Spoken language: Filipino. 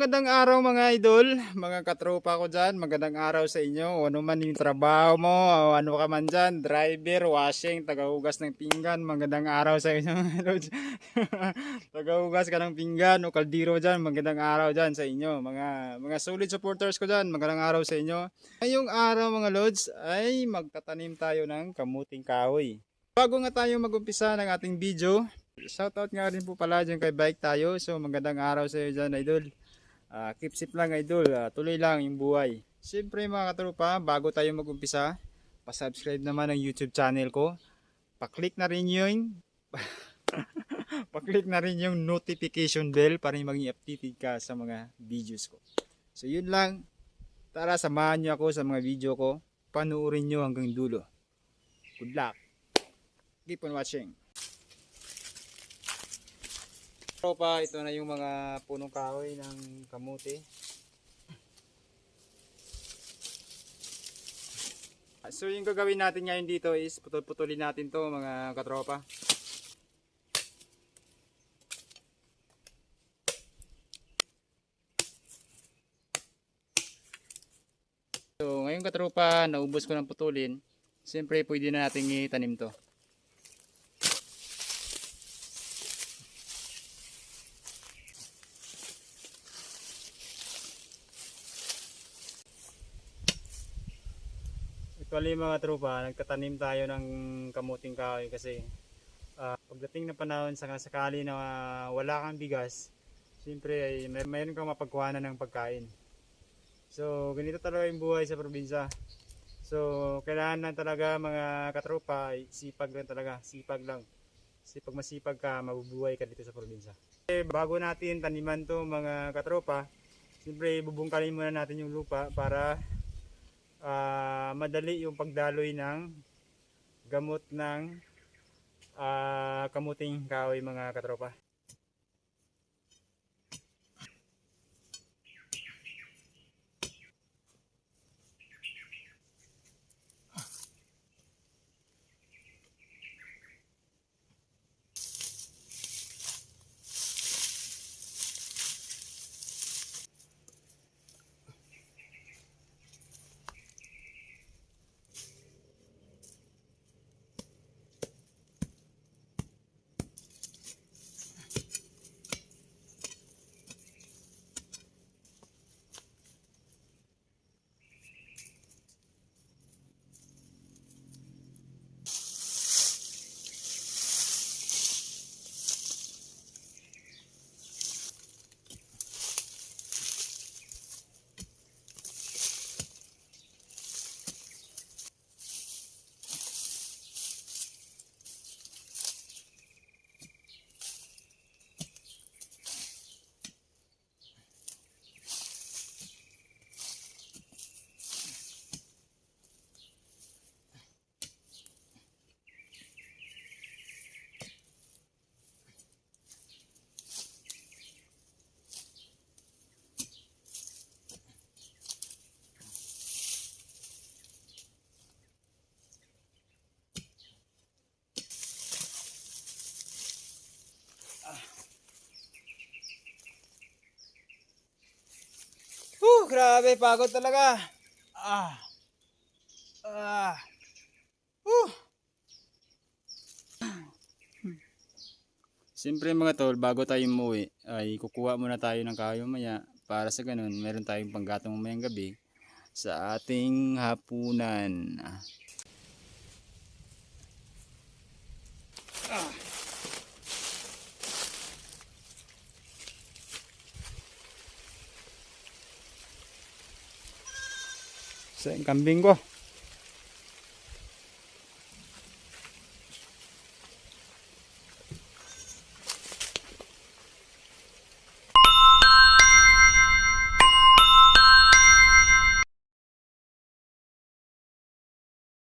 Magandang araw mga idol, mga katropa ko dyan. Magandang araw sa inyo. Ano man yung trabaho mo, ano ka man dyan, driver, washing, tagahugas ng pinggan. Magandang araw sa inyo mga tagahugas ka ng pinggan o kaldiro dyan. Magandang araw dyan sa inyo. Mga, mga solid supporters ko dyan. Magandang araw sa inyo. Ngayong araw mga lods ay magtatanim tayo ng kamuting kahoy. Bago nga tayo magumpisa ng ating video, shoutout nga rin po pala dyan kay Bike tayo. So magandang araw sa iyo dyan idol. Ah, keep safe lang idol, Ah, tuloy lang yung buhay. Siyempre mga katropa, bago tayo mag-umpisa, pa-subscribe naman ang YouTube channel ko. Pa-click na rin yung pa-click na rin yung notification bell para maging updated ka sa mga videos ko. So yun lang. Tara, samahan niyo ako sa mga video ko. Panuorin niyo hanggang dulo. Good luck. Keep on watching. Tropa, ito na yung mga punong kahoy ng kamuti. So yung gagawin natin ngayon dito is putol-putulin natin to mga katropa. So ngayon katropa, naubos ko ng putulin. Siyempre pwede na natin itanim to. Actually mga tropa, nagtatanim tayo ng kamuting kahoy kasi ah, pagdating ng panahon sa sakali na ah, wala kang bigas, siyempre ay may, mayroon kang mapagkuhanan ng pagkain. So ganito talaga yung buhay sa probinsya. So kailangan lang talaga mga katropa, sipag lang talaga, sipag lang. Sipag masipag ka, mabubuhay ka dito sa probinsya. Eh, bago natin taniman to mga katropa, siyempre bubungkalin muna natin yung lupa para ah, madali yung pagdaloy ng gamot ng ah, kamuting kahoy mga katropa. Grabe, pagod talaga. Ah. Ah. Huh. Siyempre mga tol, bago tayo umuwi, ay kukuha muna tayo ng kahoy maya para sa ganun, meron tayong panggatong mamayang gabi sa ating hapunan. Ah. Sa kambing ko.